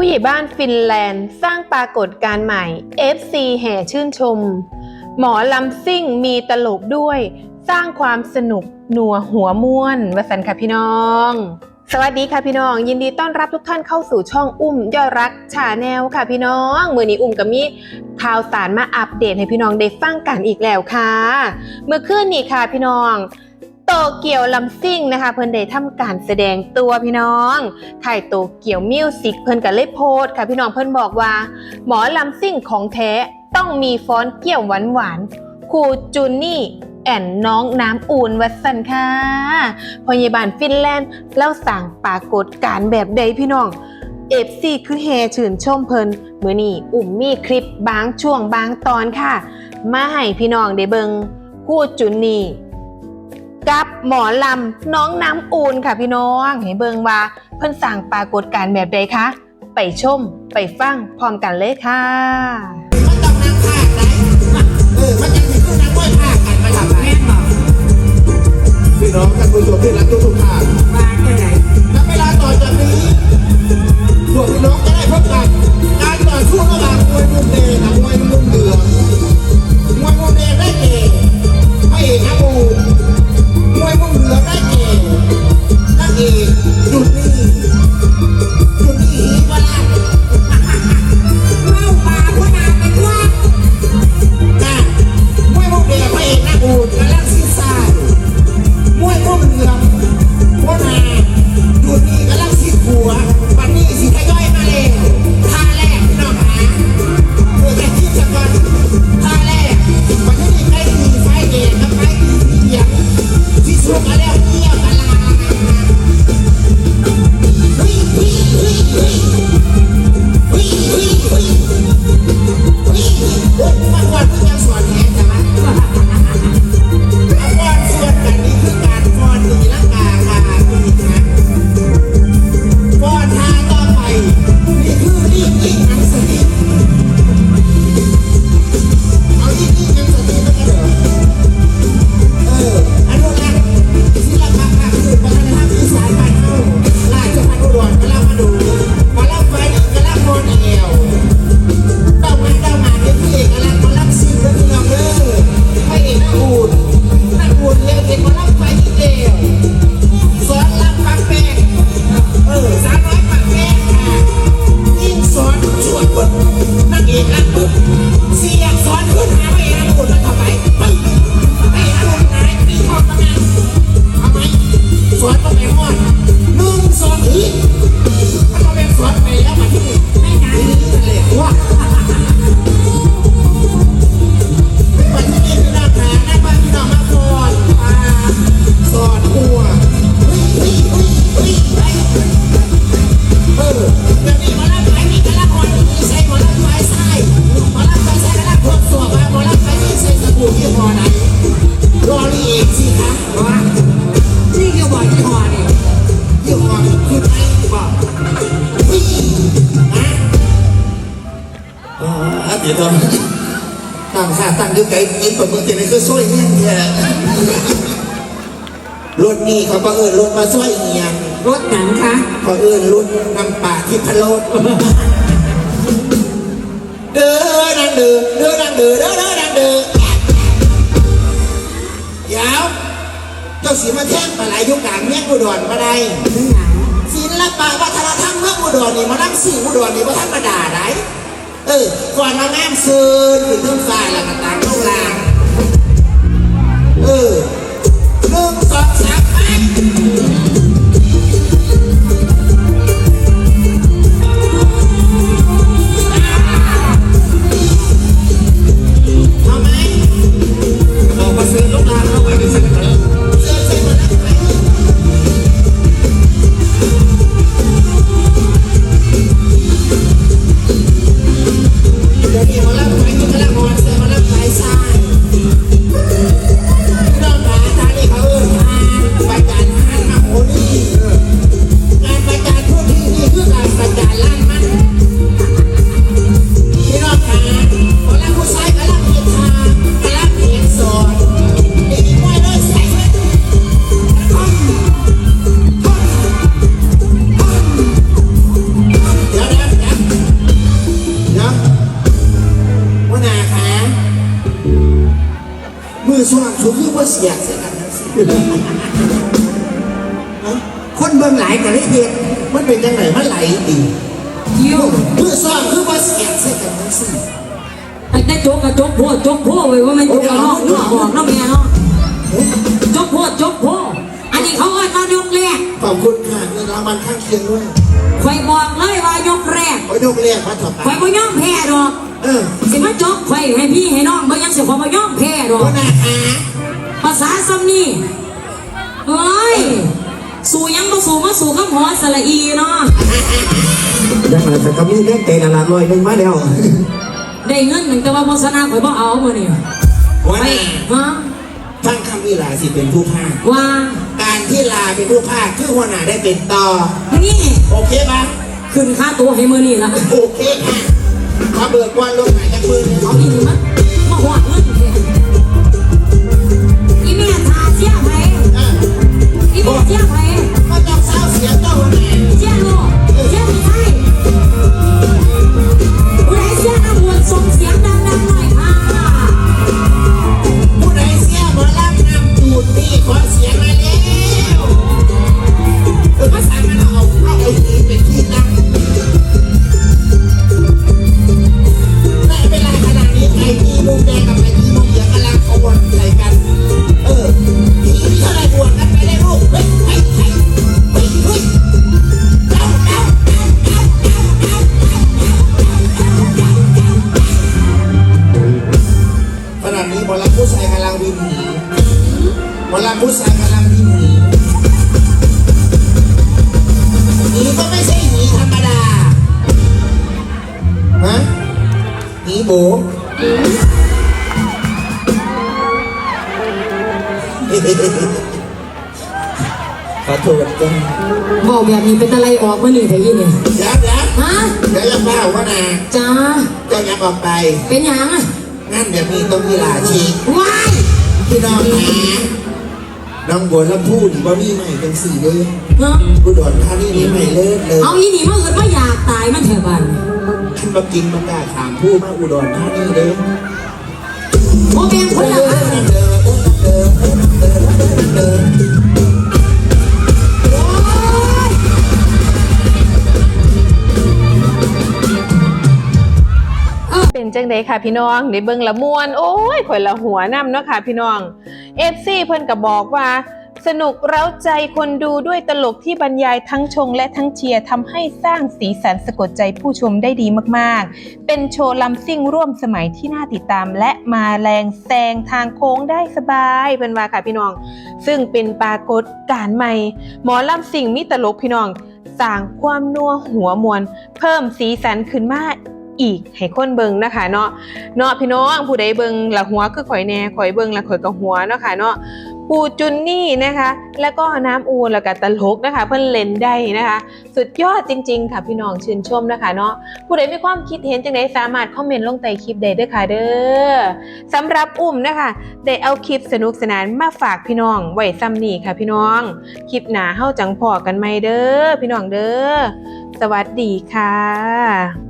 ผู้ใหญ่บ้านฟินแลนด์สร้างปรากฏการณ์ใหม่ FC แห่ชื่นชม หมอลำซิ่งมีตลกด้วย สร้างความสนุกหนัวหัวม่วนวสันค่ะพี่น้อง สวัสดีค่ะพี่น้อง ยินดีต้อนรับทุกท่านเข้าสู่ช่องอุ้มยอดรักชาแนลค่ะพี่น้องมือนี้อุ้มกับมีข่าวสารมาอัปเดตให้พี่น้องได้ฟังกันอีกแล้วค่ะ เมื่อคืนนี้ค่ะพี่น้อง โตเกียวลำซิ่งนะคะ เพิ่นได้ทำการแสดงตัวพี่น้องค่ายโตเกียวมิวสิกเพิ่นก็เลยโพสค่ะพี่น้องเพิ่นบอกว่า หมอลำซิ่งของแท้ต้องมีฟ้อนเกี่ยวหวานหวานครูจูนี่แอนน้องน้ำอูนวัสันค่ะพยาบาลฟินแลนด์เล่าสั่งปรากฏการแบบใดพี่น้องเอฟซีคือแฮชื่นชมเพิ่นเมื่อนี้อุ่มมีคลิปบางช่วงบางตอนค่ะ มาให้พี่น้องได้เบิงครู่จุนนี่ กับหมอลำน้องน้ำอูนค่ะพี่น้องให้เบิงว่าเพิ่นสั่งปรากฏการแบบใดคะไปชมไปฟังพร้อมกันเลยค่ะ ตั้งค่าตั้งอยุไกลยิงประเมินเจนี่คือช่วยเงี้ยแท้รถนี่เขาก็เอิญรถมาช่วยเงียงรถหนังคะเขาเอิญรถน้ำป่าที่พะโลดเด้อนางเด้อเด้อนางเด้อเด้อเด้อนางเด้อยาวเจ้าสีมาแท่งปลาไหลยุคกลางเมียงอุดรมาได้เรื่องหนังศิลปะวัฒนธรรมเมืองอุดรนี่มานั่งสื่ออุดรนี่มาธรรมดาได้ เออก่อนเราง่มซื้อถึงทั้งฝ่หลักตางทุกลาง เสียเสียกันทั้งสิ้นฮะคนเบิ่งหลายกันเลยเพียมันเป็นจังไหนมันไหลดียิ้วเพื่อซ่อมคือว่าเสียเสียกันทั้งสิ้นไอ้แต่จกกับจกโพดจกโพดไว้ว่ามันจะเอาเนาะบอกเนาะแม่เนาะจกโพดจกโพดอันนี้เขาเอิ้นว่ายกแรกขอบคุณค่ะเงินรางวัลข้างเคียงด้วยคอยบอกเลยว่ายกแรกโอ้ยยกเรียกมาต่อไปคอยบ่ย่อมแพ้ดอกเออสิมาจกคอยให้พี่ให้น้องบ่ยังสิขอบ่ย่อมแพ้ดอโอ้กนาอา ภาษาซ้ำนี่เฮ้ย สู่ยังบ่สู่มาสู่คำหอสระอีเนาะยังไงแต่ก็มีเรื่องเตะละลอยหนึ่งมาแล้ว ได้เงินหนึ่งแต่ว่าโฆษณาข่อยบ่เอามื้อนี้ว่าไปน่ะฮะท่านคำวิลาสิเป็นผู้พากย์ว่า การที่ลาเป็นผู้พากย์คือหัวหน้าได้เป็นต่อ นี่ โอเคปะขึ้นค่าตัวให้มื้อนี้ละโอเคค่ะมาเบิกวันลงหายจากมือเนี่ยเอาอีนี่มา บวนใส่กัน เออทีนี้เท่าไรบวชกันไปได้ลูกเฮ้ยเฮ้ยเฮ้ยเฮ้ยเฮ้ยเอาเอาเอาเอาเอาเอาขณะนี้หมอลำผู้ชายกำลังวิ่งหนีหมอลำผู้ชายกำลังวิ่งหนีหนีก็ไม่ใช่หนีธรรมดา ฮะหนีโบ ขอโทษจ้ะบอกแบบนี้เป็นอะไรออกมื้อนี้เถอะยี่นี่เดี๋ยวเดี๋ยวฮะเดี๋ยวยังเล่าว่านาจ้าเจ้ายังออกไป เป็นหยังอะงั้นเดี๋ยวมีต้องมีหลาชีว้ายพี่น้องหาน้องบัวลำพูนี่ว่ามีใหม่เป็นสี่เลยเนาะอุดรธานีนี่ใหม่เลิศเลย เอาอีนี่มาเอิดว่าอยากตายมันแถวบ้านท่านมากินมากล้าถามผู้มาอุดรธานีเด้อโมเป็นคนละบ้าน งไดค่ะพี่น้องได้เบิ่งละม่วน โอ้ยข่อยละหัวนํเนาะค่ะพี่น้อง FC เพิ่นก็บอกว่า สนุกเร้าใจคนดูด้วยตลกที่บรรยายทั้งชงและทั้งเชียร์ทำให้สร้างสีสันสะกดใจผู้ชมได้ดีมากๆ เป็นโชว์ลำซิ่งร่วมสมัยที่น่าติดตาม และมาแรงแซงทางโค้งได้สบายเป็นว่าค่ะพี่น้อง ซึ่งเป็นปรากฏการณ์ใหม่ หมอลำสิ่งมีตลกพี่น้องสร้างความนัวหัวมวลเพิ่มสีสันขึ้นมา อีกให้คนเบิงนะคะเนาะเนาะพี่น้องผู้ใดเบิงละหัวคือข่อยแน่ข่อยเบิงละข่อยกับหัวเนาะค่ะเนาะปูจุนนี่นะคะ แล้วก็น้ำอูแล้วก็ตลกนะคะ เพิ่นเล่นได้นะคะ สุดยอดจริง ๆ ค่ะพี่น้องชื่นชมนะคะเนาะผู้ใดมีความคิดเห็นจังไดสามารถคอมเมนต์ลงใต้คลิปได้เด้อค่ะเด้อสำหรับอุ้มนะคะได้เอาคลิปสนุกสนานมาฝากพี่น้องไว้ซ้ำนี่ค่ะพี่น้องคลิปหนาเฮาจังพอกันไหมเด้อพี่น้องเด้อสวัสดีค่ะ